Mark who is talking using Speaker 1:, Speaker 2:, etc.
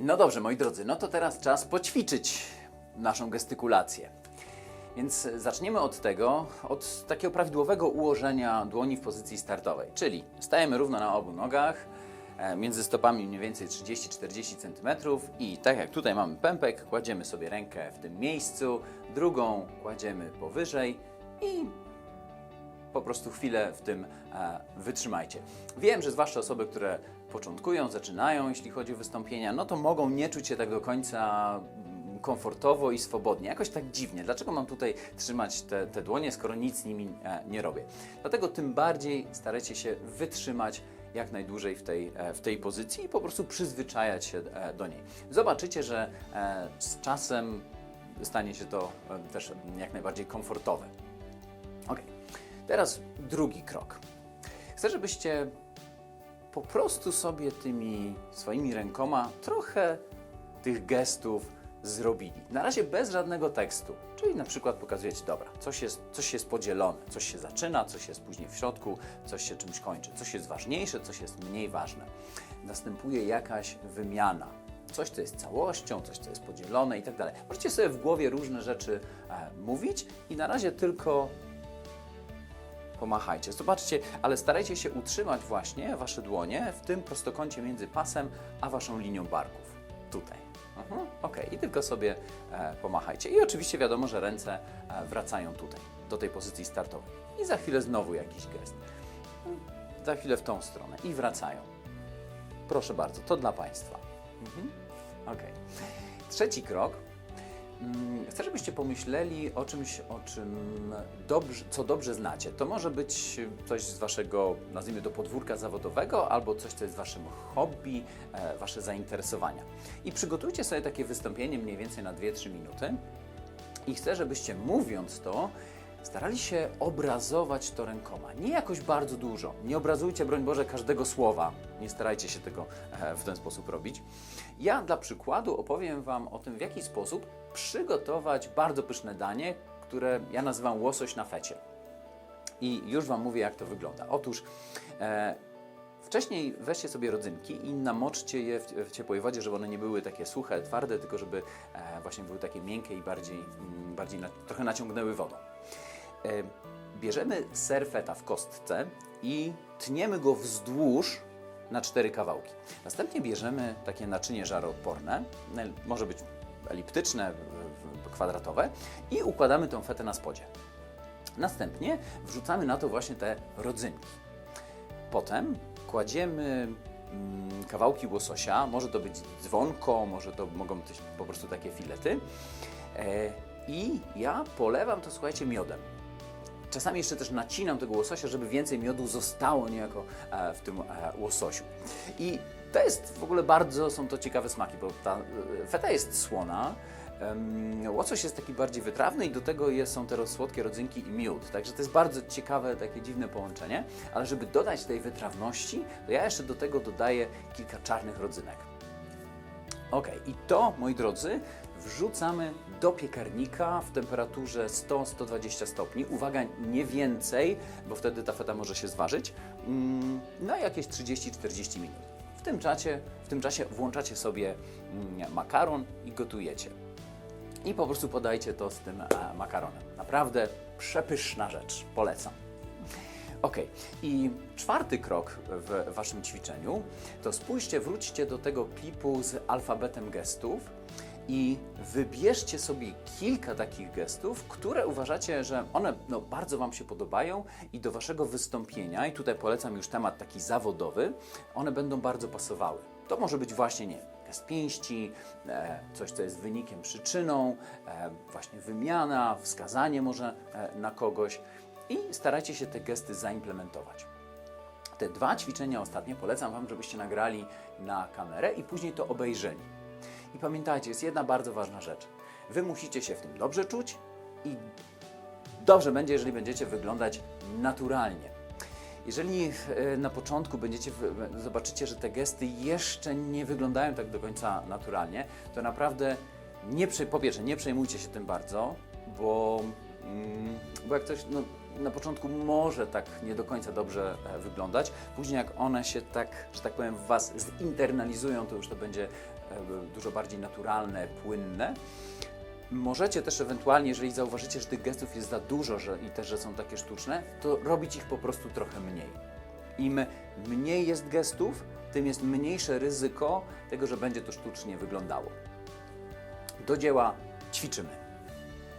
Speaker 1: No dobrze, moi drodzy, no to teraz czas poćwiczyć naszą gestykulację. Więc zaczniemy od tego, od takiego prawidłowego ułożenia dłoni w pozycji startowej, czyli stajemy równo na obu nogach, e, między stopami mniej więcej 30-40 cm i tak jak tutaj mamy pępek, kładziemy sobie rękę w tym miejscu, drugą kładziemy powyżej i po prostu chwilę w tym e, wytrzymajcie. Wiem, że zwłaszcza osoby, które początkują, zaczynają, jeśli chodzi o wystąpienia, no to mogą nie czuć się tak do końca mm, komfortowo i swobodnie. Jakoś tak dziwnie. Dlaczego mam tutaj trzymać te, te dłonie, skoro nic z nimi e, nie robię? Dlatego tym bardziej starajcie się wytrzymać jak najdłużej w tej, e, w tej pozycji i po prostu przyzwyczajać się do niej. Zobaczycie, że z czasem stanie się to też jak najbardziej komfortowe. Ok, teraz drugi krok. Chcę, żebyście po prostu sobie tymi swoimi rękoma trochę tych gestów zrobili. Na razie bez żadnego tekstu. Czyli na przykład pokazujecie, dobra, coś jest, coś jest podzielone, coś się zaczyna, coś jest później w środku, coś się czymś kończy, coś jest ważniejsze, coś jest mniej ważne. Następuje jakaś wymiana. Coś, co jest całością, coś, co jest podzielone i tak dalej. Możecie sobie w głowie różne rzeczy e, mówić i na razie tylko pomachajcie. Zobaczcie, ale starajcie się utrzymać właśnie Wasze dłonie w tym prostokącie między pasem a Waszą linią barków. Tutaj. Mhm. Ok, i tylko sobie e, pomachajcie. I oczywiście wiadomo, że ręce e, wracają tutaj, do tej pozycji startowej. I za chwilę znowu jakiś gest. Za chwilę w tą stronę i wracają. Proszę bardzo, to dla Państwa. Mhm. Ok. Trzeci krok. Chcę, żebyście pomyśleli o czymś, o czym dobrze, co dobrze znacie. To może być coś z waszego, nazwijmy to, podwórka zawodowego, albo coś, co jest waszym hobby, e, wasze zainteresowania. I przygotujcie sobie takie wystąpienie mniej więcej na 2-3 minuty. I chcę, żebyście mówiąc to, starali się obrazować to rękoma. Nie jakoś bardzo dużo. Nie obrazujcie, broń Boże, każdego słowa. Nie starajcie się tego e, w ten sposób robić. Ja dla przykładu opowiem Wam o tym, w jaki sposób przygotować bardzo pyszne danie, które ja nazywam łosoś na fecie. I już Wam mówię, jak to wygląda. Otóż e, wcześniej weźcie sobie rodzynki i namoczcie je w, w ciepłej wodzie, żeby one nie były takie suche, twarde, tylko żeby e, właśnie były takie miękkie i bardziej, mm, bardziej na, trochę naciągnęły wodą. E, bierzemy ser feta w kostce i tniemy go wzdłuż na cztery kawałki. Następnie bierzemy takie naczynie żaroodporne, może być eliptyczne, kwadratowe i układamy tą fetę na spodzie. Następnie wrzucamy na to właśnie te rodzynki. Potem kładziemy mm, kawałki łososia, może to być dzwonko, może to mogą być po prostu takie filety. E, I ja polewam to, słuchajcie, miodem. Czasami jeszcze też nacinam tego łososia, żeby więcej miodu zostało niejako e, w tym e, łososiu. I to jest w ogóle bardzo, są to ciekawe smaki, bo ta e, feta jest słona, łosoś jest taki bardziej wytrawny i do tego jest, są te słodkie rodzynki i miód. Także to jest bardzo ciekawe, takie dziwne połączenie. Ale żeby dodać tej wytrawności, to ja jeszcze do tego dodaję kilka czarnych rodzynek. Ok, i to, moi drodzy, wrzucamy do piekarnika w temperaturze 100-120 stopni. Uwaga, nie więcej, bo wtedy ta feta może się zważyć. mm, Na jakieś 30-40 minut. W tym, czasie, w tym czasie włączacie sobie mm, makaron i gotujecie. I po prostu podajcie to z tym e, makaronem. Naprawdę przepyszna rzecz. Polecam. Ok, i czwarty krok w Waszym ćwiczeniu to spójrzcie, wróćcie do tego klipu z alfabetem gestów i wybierzcie sobie kilka takich gestów, które uważacie, że one no, bardzo Wam się podobają i do Waszego wystąpienia, i tutaj polecam już temat taki zawodowy, one będą bardzo pasowały. To może być właśnie, nie gest pięści, e, coś, co jest wynikiem, przyczyną, e, właśnie wymiana, wskazanie może e, na kogoś i starajcie się te gesty zaimplementować. Te dwa ćwiczenia ostatnie polecam Wam, żebyście nagrali na kamerę i później to obejrzeli. I pamiętajcie, jest jedna bardzo ważna rzecz. Wy musicie się w tym dobrze czuć i dobrze będzie, jeżeli będziecie wyglądać naturalnie. Jeżeli e, na początku będziecie w- zobaczycie, że te gesty jeszcze nie wyglądają tak do końca naturalnie, to naprawdę nie, po pierwsze nie przejmujcie się tym bardzo, bo, bo jak ktoś, no, na początku może tak nie do końca dobrze e, wyglądać. Później jak one się tak, że tak powiem, w Was zinternalizują, to już to będzie e, dużo bardziej naturalne, płynne. Możecie też ewentualnie, jeżeli zauważycie, że tych gestów jest za dużo że, i też, że są takie sztuczne, to robić ich po prostu trochę mniej. Im mniej jest gestów, tym jest mniejsze ryzyko tego, że będzie to sztucznie wyglądało. Do dzieła ćwiczymy.